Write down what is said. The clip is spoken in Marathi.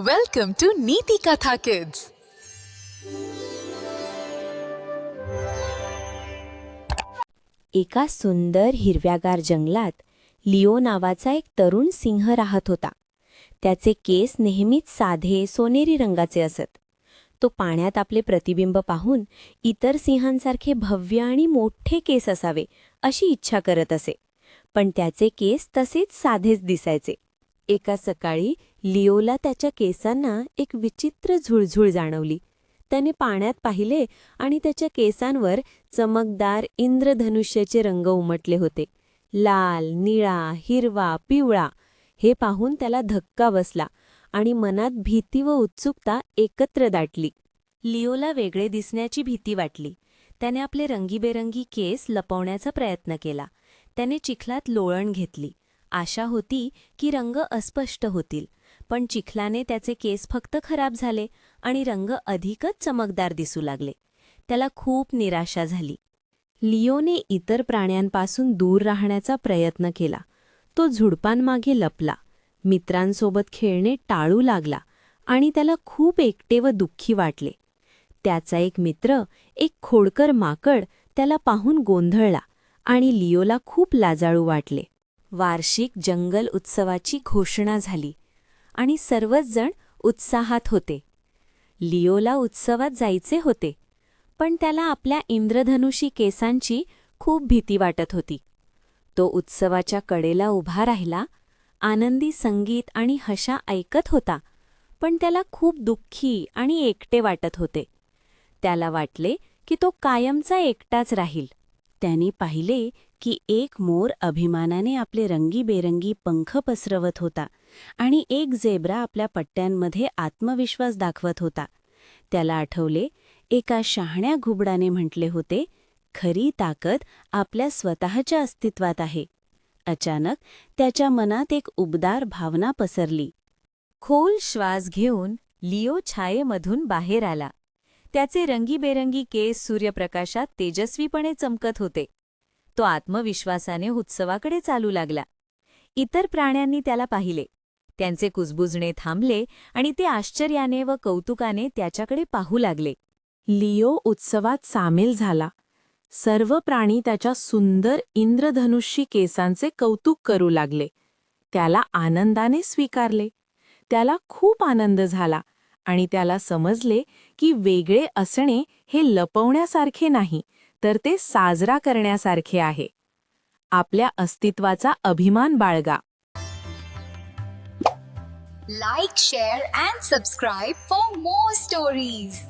वेलकम टू नीति कथा किड्स एका सुंदर हिरव्यागार जंगलात लिओ नावाचा एक तरुण सिंह राहत होता. त्याचे केस नेहमीच साधे सोनेरी रंगाचे असत. तो पाण्यात आपले प्रतिबिंब पाहून इतर सिंहांसारखे भव्य आणि मोठे केस असावे अशी इच्छा करत असे. पण त्याचे केस तसेच साधेच दिसायचे. एका सकाळी लिओला त्याच्या केसांना एक विचित्र झुळझुळ जाणवली. त्याने पाण्यात पाहिले आणि त्याच्या केसांवर चमकदार इंद्रधनुष्याचे रंग उमटले होते. लाल निळा हिरवा पिवळा हे पाहून त्याला धक्का बसला आणि मनात भीती व उत्सुकता एकत्र दाटली. लिओला वेगळे दिसण्याची भीती वाटली. त्याने आपले रंगीबेरंगी केस लपवण्याचा प्रयत्न केला. त्याने चिखलात लोळण घेतली. आशा होती की रंग अस्पष्ट होतील पण चिखलाने त्याचे केस फक्त खराब झाले आणि रंग अधिकच चमकदार दिसू लागले. त्याला खूप निराशा झाली. लिओने इतर प्राण्यांपासून दूर राहण्याचा प्रयत्न केला. तो झुडपांमागे लपला. मित्रांसोबत खेळणे टाळू लागला आणि त्याला खूप एकटे व दुःखी वाटले. त्याचा एक मित्र एक खोडकर माकड त्याला पाहून गोंधळला आणि लिओला खूप लाजाळू वाटले. वार्षिक जंगल उत्सवाची घोषणा झाली आणि सर्वच जण उत्साहात होते. लिओला उत्सवात जायचे होते पण त्याला आपल्या इंद्रधनुषी केसांची खूप भीती वाटत होती. तो उत्सवाच्या कडेला उभा राहिला आनंदी संगीत आणि हशा ऐकत होता पण त्याला खूप दुःखी आणि एकटे वाटत होते. त्याला वाटले की तो कायमचा एकटाच राहील. त्याने पाहिले की एक मोर अभिमानाने आपले रंगीबेरंगी पंख पसरवत होता आणि एक झेब्रा आपल्या पट्ट्यांमध्ये आत्मविश्वास दाखवत होता. त्याला आठवले एका शहाण्या घुबडाने म्हटले होते खरी ताकद आपल्या स्वतःच्या अस्तित्वात आहे. अचानक त्याच्या मनात एक उबदार भावना पसरली. खोल श्वास घेऊन लिओ छायेमधून बाहेर आला. त्याचे रंगीबेरंगी केस सूर्यप्रकाशात तेजस्वीपणे चमकत होते. तो आत्मविश्वासाने उत्सवाकडे चालू लागला. इतर प्राण्यांनी त्याला पाहिले. त्यांचे कुजबुजणे थांबले आणि ते आश्चर्याने व कौतुकाने त्याच्याकडे पाहू लागले. लिओ उत्सवात सामील झाला. सर्व प्राणी त्याच्या सुंदर इंद्रधनुष्यी केसांचे कौतुक करू लागले. त्याला आनंदाने स्वीकारले. त्याला खूप आनंद झाला आणि त्याला समजले की वेगळे असणे हे लपवण्यासारखे नाही. तर ते साजरा करण्यासारखे आहे. आपल्या अस्तित्वाचा अभिमान बाळगा. Like share and subscribe for more stories